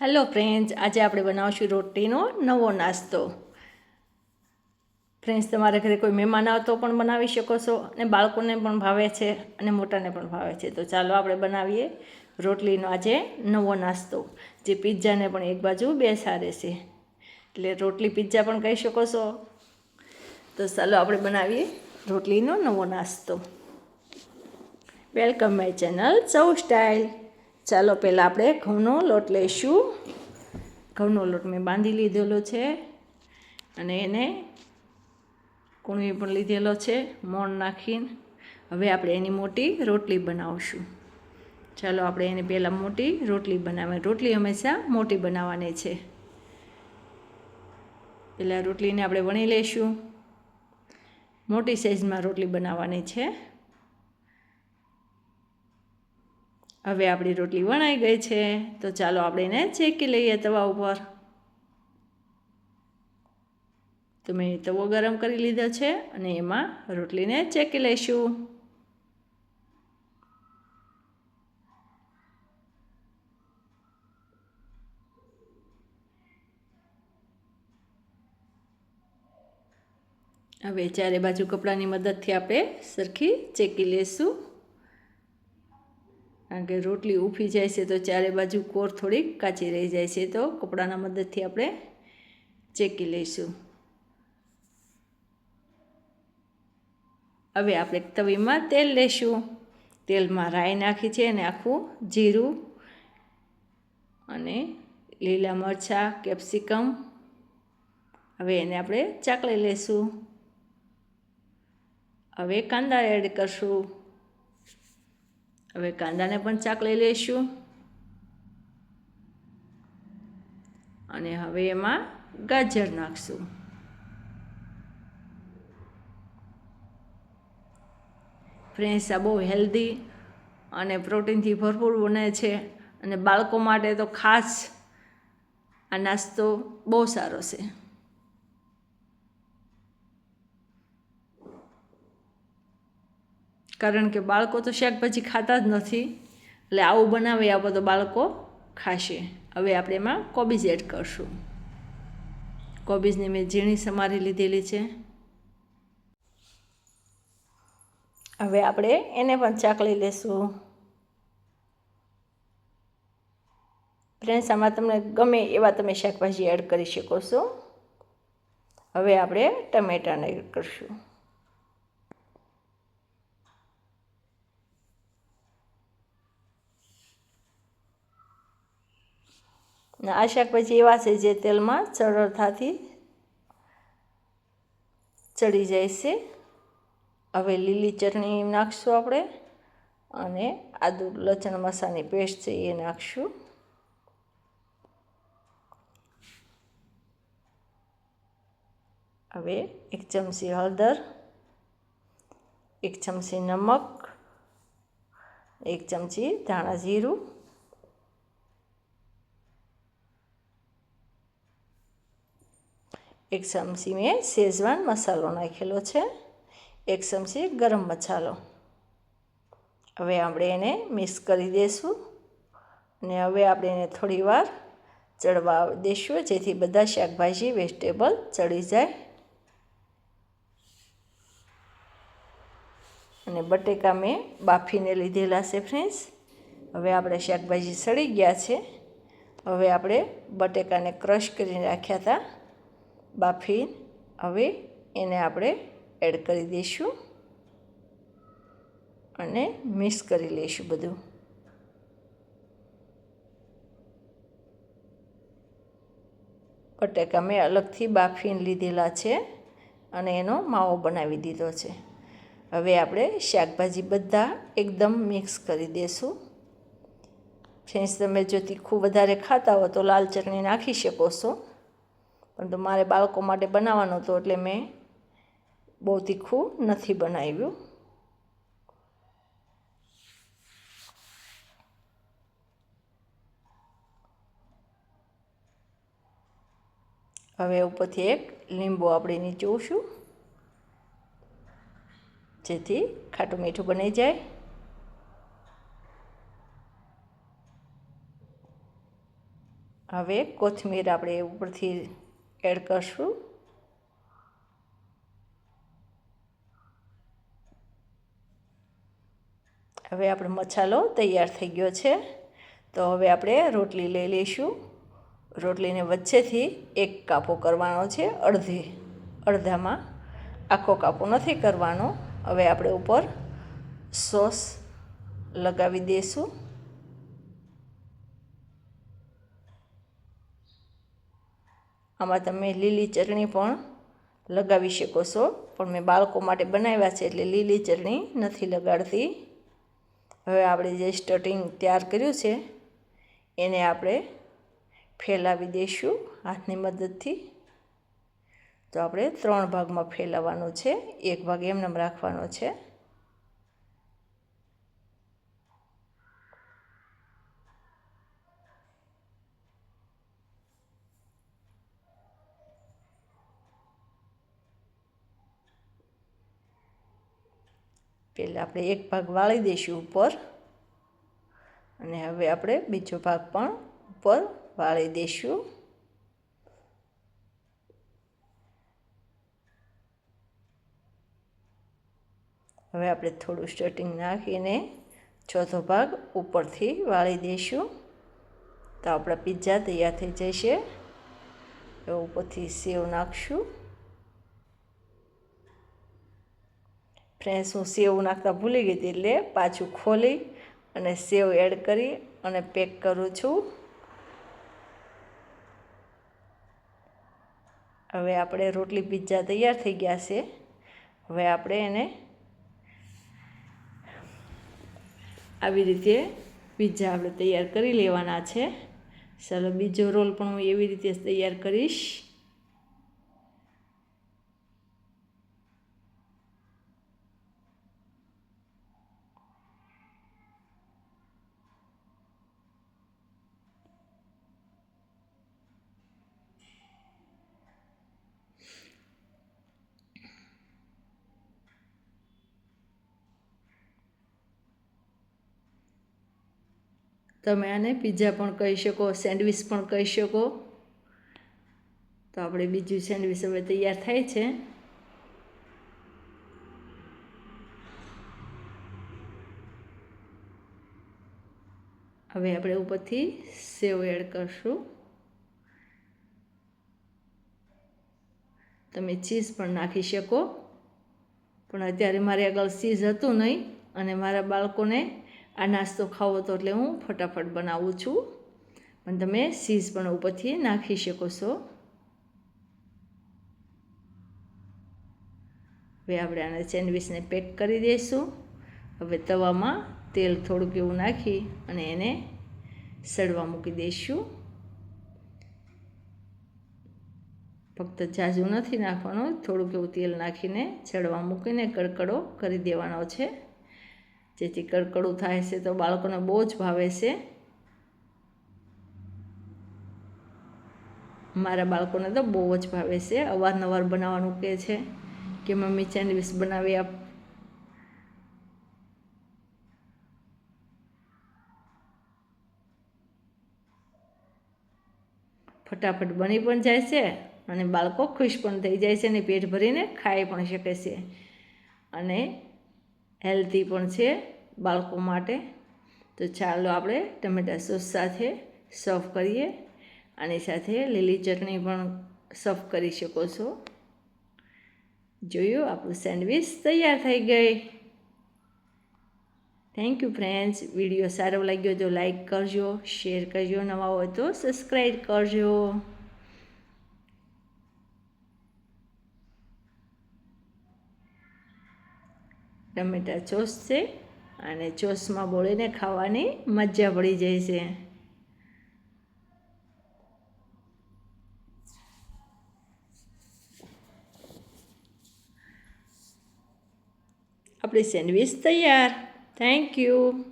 Hello friends આજે આપણે બનાવશું રોટલીનો નવો નાસ્તો. ફ્રેન્ડ્સ તમારા ઘરે કોઈ મહેમાન આવતો પણ બનાવી શકો છો અને બાળકોને પણ ભાવે છે અને મોટાને પણ ભાવે છે. તો ચાલો આપણે બનાવીએ રોટલીનો આજે નવો નાસ્તો, જે પિઝાને પણ એક બાજુ બેસાડે છે. એટલે રોટલી, પિઝા પણ કહી શકો છો. તો ચાલો આપણે બનાવીએ રોટલીનો નવો નાસ્તો. વેલકમ માય ચેનલ સૌ સ્ટાઇલ ચાલો પહેલાં આપણે ઘઉંનો લોટ લઈશું. ઘઉંનો લોટ મેં બાંધી લીધેલો છે અને એને કૂણવી પણ લીધેલો છે, મોણ નાખીને. હવે આપણે એની મોટી રોટલી બનાવશું. ચાલો આપણે એને પહેલાં મોટી રોટલી બનાવવાની. રોટલી હંમેશા મોટી બનાવવાની છે. પહેલાં રોટલીને આપણે વણી લઈશું. મોટી સાઇઝમાં રોટલી બનાવવાની છે. હવે આપણી રોટલી વણાઈ ગઈ છે, તો ચાલો આપણે એને ચેકી લઈએ તવા ઉપર. તો મેં તવો ગરમ કરી લીધો છે અને એમાં રોટલીને ચેકી લઈશું. હવે ચારે બાજુ કપડાની મદદથી આપણે સરખી ચેકી લઈશું. કારણ કે રોટલી ઊફી જાય છે તો ચારે બાજુ કોર થોડીક કાચી રહી જાય છે તો કપડાના મદદથી આપણે ચેકી લઈશું. હવે આપણે તવીમાં તેલ લઈશું તેલમાં રાઈ નાખી છે અને આખું જીરું અને લીલા મરચાં, કેપ્સિકમ. હવે એને આપણે ચાકળી લઈશું હવે કાંદા એડ કરશું. હવે કાંદાને પણ ચાકળી લઈશું અને હવે એમાં ગાજર નાખશું. ફ્રેન્ડ્સ, આ બહુ હેલ્ધી અને પ્રોટીનથી ભરપૂર બને છે અને બાળકો માટે તો ખાસ આ નાસ્તો બહુ સારો છે. કારણ કે બાળકો તો શાકભાજી ખાતા જ નથી. એટલે આવું બનાવી આપો તો બાળકો ખાશે. હવે આપણે એમાં કોબીજ એડ કરશું. કોબીજને મેં ઝીણી સમારી લીધેલી છે. હવે આપણે એને પણ ચાકળી લેશું. ફ્રેન્ડ્સ, આમાં તમને ગમે એવા તમે શાકભાજી એડ કરી શકો છો. હવે આપણે ટમેટાને એડ કરશું. આ શાકભાજી એવા છે જે તેલમાં સરળતાથી ચડી જાય છે. હવે લીલી ચટણી નાખશું આપણે અને આદુ લસણ મસાની પેસ્ટ છે એ નાખશું. હવે એક ચમચી હળદર, એક ચમચી નમક, એક ચમચી ધાણા જીરું એક ચમચી મેં શેઝવાન મસાલો નાખેલો છે એક ચમચી ગરમ મસાલો હવે આપણે એને મિક્સ કરી દઈશું અને હવે આપણે એને થોડી વાર ચડવા દઈશું જેથી બધા શાકભાજી વેજીટેબલ ચડી જાય અને બટેકા મેં બાફીને લીધેલા છે ફ્રેન્ડ્સ હવે આપણે શાકભાજી સડી ગયા છે હવે આપણે બટેકાને ક્રશ કરીને રાખ્યા હતા બાફી હવે એને આપણે એડ કરી દઈશું અને મિક્સ કરી લઈશું બધું. બટેકા મેં અલગથી બાફીને લીધેલા છે અને એનો માવો બનાવી દીધો છે. હવે આપણે શાકભાજી બધા એકદમ મિક્સ કરી દઈશું ફ્રેન્ડ્સ, તમે જો તીખું વધારે ખાતા હો તો લાલ ચટણી નાખી શકો છો. પરંતુ મારે બાળકો માટે બનાવવાનો હતો એટલે મેં બહુ તીખું નથી બનાવ્યું. હવે ઉપરથી એક લીંબુ આપણે નીચોવશું જેથી ખાટું મીઠું બની જાય. હવે કોથમીર આપણે ઉપરથી એડ કરશું. હવે આપણે મસાલો તૈયાર થઈ ગયો છે. તો હવે આપણે રોટલી લઈ લઈશું. રોટલીને વચ્ચેથી એક કાપો કરવાનો છે, અડધી, અડધામાં. આખો કાપો નથી કરવાનો. હવે આપણે ઉપર સોસ લગાવી દઈશું આમાં તમે લીલી ચટણી પણ લગાવી શકો છો. પણ મેં બાળકો માટે બનાવ્યા છે એટલે લીલી ચટણી નથી લગાડતી. હવે આપણે જે સ્ટટિંગ તૈયાર કર્યું છે, એને આપણે ફેલાવી દઈશું હાથની મદદથી. તો આપણે ત્રણ ભાગમાં ફેલાવવાનું છે. એક ભાગ એમને રાખવાનો છે. પહેલાં આપણે એક ભાગ વાળી દઈશું ઉપર. અને હવે આપણે બીજો ભાગ પણ ઉપર વાળી દઈશું. હવે આપણે થોડું સ્ટટિંગ નાખીને ચોથો ભાગ ઉપરથી વાળી દઈશું. તો આપણા પિઝા તૈયાર થઈ જશે. ઉપરથી સેવ નાખશું. ફ્રેન્ડ્સ હું સેવ નાખતા ભૂલી ગઈ હતી એટલે પાછું ખોલી અને સેવ એડ કરી અને પેક કરું છું. હવે આપણે રોટલી પિઝા તૈયાર થઈ ગયા છે. હવે આપણે એને આવી રીતે પિઝા આપણે તૈયાર કરી લેવાના છે. ચાલો બીજો રોલ પણ હું એવી રીતે તૈયાર કરીશ. તમે આને પીઝા પણ કહી શકો સેન્ડવિચ પણ કહી શકો. તો આપણે બીજું સેન્ડવિચ હવે તૈયાર થાય છે. હવે આપણે ઉપરથી સેવ એડ કરશું. તમે ચીઝ પણ નાખી શકો. પણ અત્યારે મારે આગળ ચીઝ હતું નહીં અને મારા બાળકોને આ નાસ્તો ખાવો તો એટલે હું ફટાફટ બનાવું છું. પણ તમે સીઝ પણ ઉપરથી નાખી શકો છો. હવે આપણે આને સેન્ડવિચને પેક કરી દઈશું. હવે તવામાં તેલ થોડુંક એવું નાખી અને એને સડવા મૂકી દઈશું. ફક્ત ઝાઝું નથી નાખવાનું, થોડુંક એવું તેલ નાખીને ચડવા મૂકીને કડકડો કરી દેવાનો છે. જેથી કડકડું થાય છે તો બાળકોને બહુ જ ભાવે છે. મારા બાળકોને તો બહુ જ ભાવે છે. અવારનવાર બનાવવાનું કહે છે કે, મમ્મી, સેન્ડવિચ બનાવી આપ. ફટાફટ બની પણ જાય છે અને બાળકો ખુશ પણ થઈ જાય છે અને પેટ ભરીને ખાઈ પણ શકે છે. અને હેલ્ધી પણ છે. બાળકો માટે. તો ચાલો આપણે ટમેટા સોસ સાથે સર્વ કરીએ. આની સાથે લીલી ચટણી પણ સર્વ કરી શકો છો. જોયું? આપણું સેન્ડવિચ તૈયાર થઈ ગઈ. થેન્ક યુ ફ્રેન્ડ્સ વીડિયો સારો લાગ્યો તો લાઈક કરજો, શેર કરજો. નવા હોય તો સબસ્ક્રાઈબ કરજો. ટમેટા ચોસ છે. અને ચોસમાં બોળીને ખાવાની મજા પડી જાય છે. આપણી સેન્ડવિચ તૈયાર. Thank you